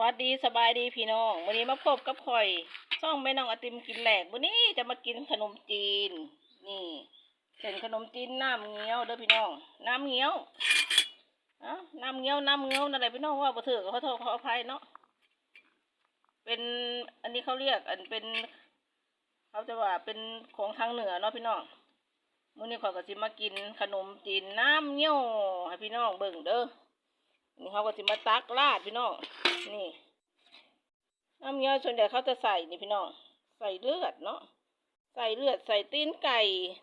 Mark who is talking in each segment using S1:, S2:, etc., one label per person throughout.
S1: วัสดีสบายดีพี่น้องวันนี้มาพบกับข่อยช่องแม่น้องอติมกินแหลกวันนี้จะมากินขนมจีน นี่เป็นขนมจีนน้ำเงี้ยวเด้อพี่น้องน้ำเงี้ยวอ้าน้ำเงี้ยวน้ำเงี้ยวนั่นแหละพี่น้องว่าบ่ถือก็ขอโทษขออภัยเนาะเป็นอันนี้เขาเรียกอันเป็นเขาจะว่าเป็นของทางเหนือเนาะพี่น้องมื้อนี้ข่อยก็สิมากินขนมจีนน้ำเงี้ยวให้พี่น้องเบิ่งเด้อ นี่เขาก็จะมาตักราดพี่น้อง นี่น้ำเงี้ยวส่วนใหญ่เขาจะใส่นี่พี่น้อง ใส่เลือดเนาะ ใส่เลือดใส่ตีนไก่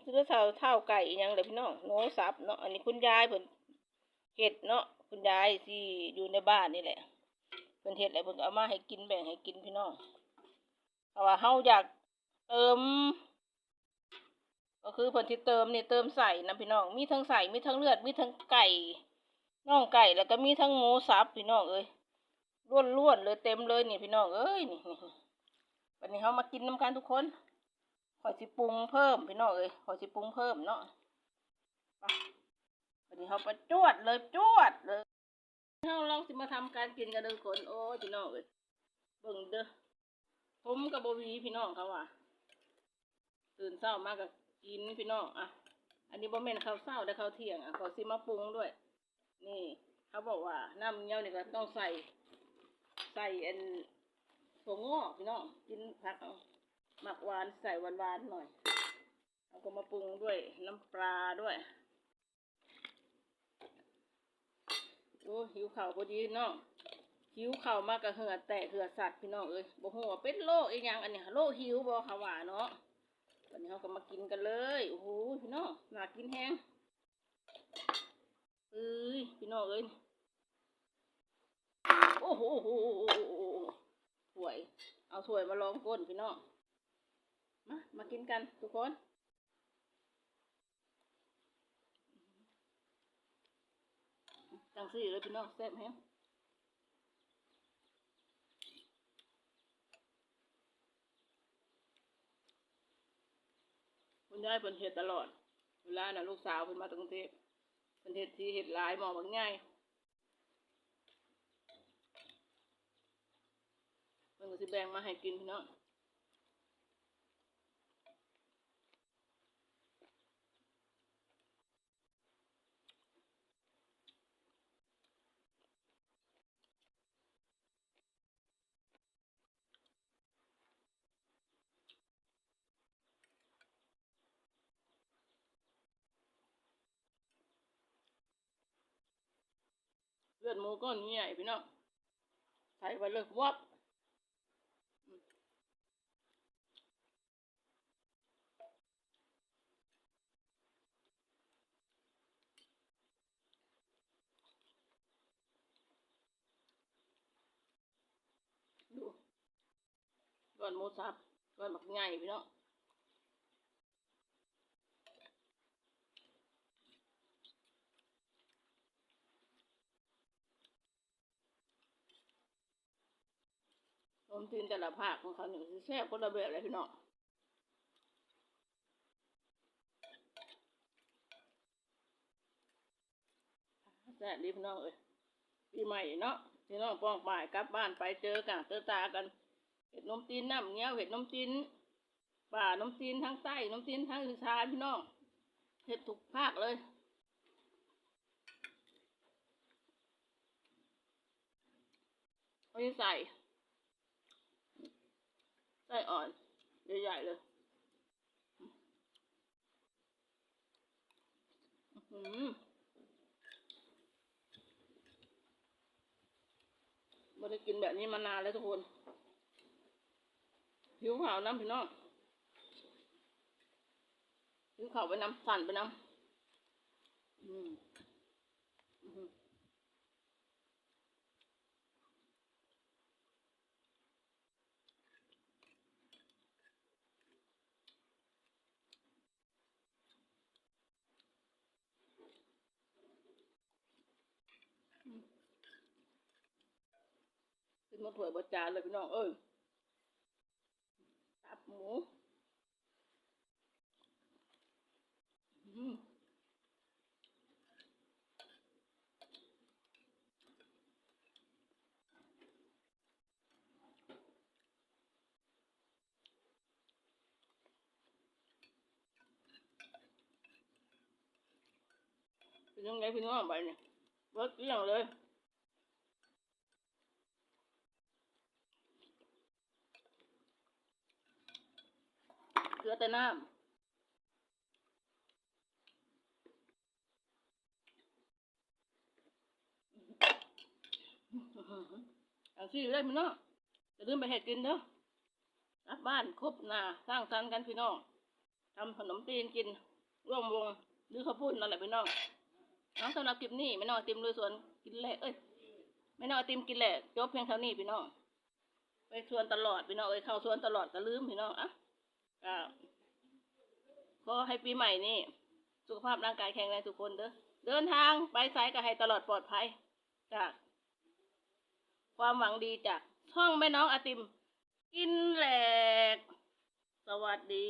S1: หรือเท่าเท่าไก่ยังเลยพี่น้องโน้สับเนาะ อันนี้คุณยายเพิ่นเห็ดเนาะ คุณยายที่อยู่ในบ้านนี่แหละเพิ่นเห็ดอะไรเพิ่นก็เอามาให้กินแบ่งให้กินพี่น้องเพราะว่าเฮาอยากเติมก็คือเพิ่นที่เติมนี่เติมใส่นะพี่น้อง มีทั้งใส่มีทั้งเลือดมีทั้งไก่ น่องไก่แล้วก็มีทั้งหมูสับพี่น้องเอ้ยล้วนล้วนๆเลยเต็มเลยนี่พี่น้องเอ้ยนี่นี่วันนี้เขามากินน้ำกันทุกคนขอสิปรุงเพิ่มพี่น้องเอ้ยขอสิปรุงเพิ่มเนาะวันนี้เขาไปจวดเลยจวดเลยเราลองสิมาทำการกินกันเด้อคนโอ้พี่น้องเอ้ยเบิ่งเด้อผมกับโบวีพี่น้องเขาว่ะตื่นเช้ามากกับกินพี่น้องอะ อันนี้บ่แม่นข้าวเช้าแต่ข้าวเที่ยงอะขอสิมาปรุงด้วย นี่ เขาบอกว่าน้ำเงี้ยวนี่ก็ต้องใส่ ใส่อันถั่วงอกพี่น้องกินผักเอาหมักหวานใส่หวานๆหน่อยแล้วก็มาปรุงด้วยน้ำปลาด้วยโอ้หิวข่าพอดีเนาะหิวข่ามากกับเหือแตกเหือสัตว์พี่น้องเอ้ยบอกหัวเป็นโรคอีกอย่างอันนี้โรคหิวบอขาวาเนาะวันนี้เขาก็มากินกันเลยโอ้โหพี่น้องน่ากินแฮงเอ้ย พี่น้องเอ้ยโอ้โหโอ้โหโอ้โหโอ้โหถ้วย เอาถ้วยมาลองก้นพี่น้อง มา มากินกันทุกคนจังสี่เลยพี่น้องแซ่บแฮงคุณยายเพิ่นเฮ็ดตลอด เวลาน่ะลูกสาวเพิ่นมาจากกรุงเทพ เป็นเห็ดที่เห็ดลายหมอบางง่ายเพิ่นก็สิแบ่งมาให้กินพี่น้อง เลือดหมูก้อนใหญ่พี่น้องใส่ไปเลยวับดูก้อนหมูสับก้อนบักใหญ่พี่น้อง ผมตีนแต่ละภาคของเขาหนึ่งสิแซ่บคนละแบบเลยพี่น้องแซ่บดีพี่น้องเอ้ยปีใหม่เนาะพี่น้องป้องป่ายกลับบ้านไปเจอกันเจอตากันเห็ดนมจีนน้ำเงี้ยวเห็ดนมจีนป่านมจีนทั้งใต้นมจีนทั้งอีสานพี่น้องเห็ดทุกภาคเลยเอาไปใส่ ส่อ่อนใหญ่ๆเลยอื้อหือไม่ได้กินแบบนี้มานานแล้วทุกคน หิวข่าวน้ำพี่น้องหิวข่าวไปน้ำสั่นไปน้ำอืม ดถวยบดจานเลยพี่น้องเอ้ยตับหมูพี่น้องไงพี่น้องไปเนี่ยเบิร์ดเรื่องเลย เหลือแต่น้ำอันซี่เลยพี่น้องจะลืมไปเห็ดกินเด้อรับบ้านครบนาสร้างสรรค์กันพี่น้องทำขนมตีนกิน ร่วมวงหรือข้าวปุ้นนั่นแหละพี่น้องน้องสำหรับคลิปนี้แม่น้องติมลุยสวนกินแหลกเอ้ยแม่น้องติมกินแหลกจบเพียงเท่านี้พี่น้องไปสวนตลอดพี่น้องเอ้ยเข้าสวนตลอดก็ลืมพี่น้องอะ ก็ขอให้ปีใหม่นี้สุขภาพร่างกายแข็งแรงทุกคนเด้อเดินทางไปไสก็ให้ตลอดปลอดภัยจากความหวังดีจากช่องแม่น้องอาติม กินแหลก สวัสดี